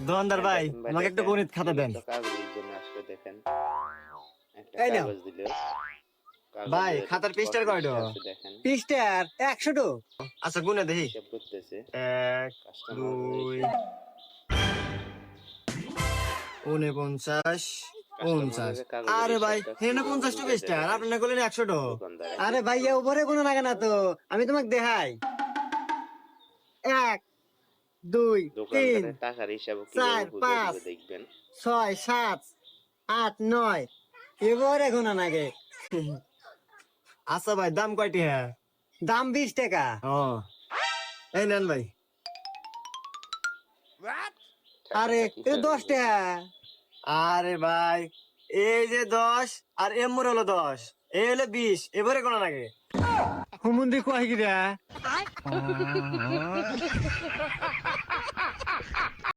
দোকানদার ভাই আমাকে একটা গণিত খাতা দেন। কাগজের জন্য আসলে দেখেন। একটা এই নাও। কাগজ দিল ভাই, খাতার পৃষ্ঠার কয়টা? একশো আচ্ছা গুনে দেখি। এক দুই উনপঞ্চাশ পঞ্চাশ আরে ভাই হেনে পঞ্চাশ আপনার করলেন একশো টাকা আরে ভাইয়া উপরে কোনো লাগে না তো আমি তোমাকে দেখাই। এক দুই তিন টাকার হিসাব চার, পাঁচ। দেখবেন। ছয় সাত আট নয়। এবারে কোনো নাগে আচ্ছা ভাই দাম কয়টি হ্যাঁ দাম বিশ টাকা। ও। এই নেন ভাই। আরে এটা দশ টাকা আরে ভাই এই যে দশ আর এমর হলো দশ। এই হলো বিশ। এবারে কোনো লাগে হুমুন্দি কয় গিরা